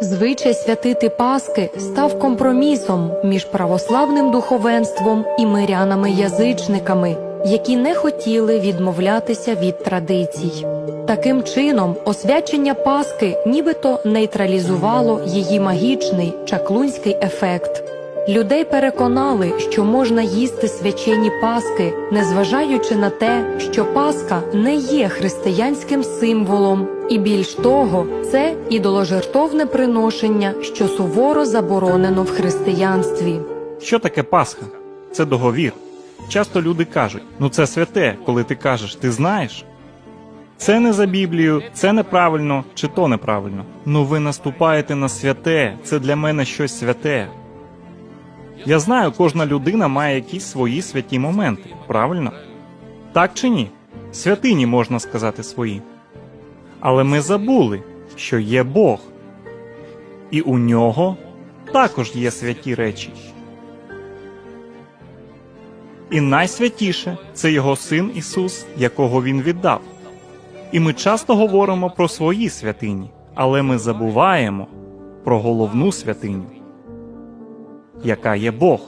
Звичай святити Паски став компромісом між православним духовенством і мирянами-язичниками, які не хотіли відмовлятися від традицій. Таким чином, освячення Паски нібито нейтралізувало її магічний чаклунський ефект. Людей переконали, що можна їсти свячені паски, незважаючи на те, що Пасха не є християнським символом, і більш того, це ідоложертовне приношення, що суворо заборонено в християнстві. Що таке Пасха? Це договір. Часто люди кажуть: ну це святе, коли ти кажеш, ти знаєш. Це не за Біблію, це неправильно чи то неправильно. Ну ви наступаєте на святе, це для мене щось святе. Я знаю, кожна людина має якісь свої святі моменти, правильно? Так чи ні? Святині можна сказати свої. Але ми забули, що є Бог, і у нього також є святі речі. І найсвятіше це його син Ісус, якого Він віддав. І ми часто говоримо про свої святині, але ми забуваємо про головну святиню, яка є Бог.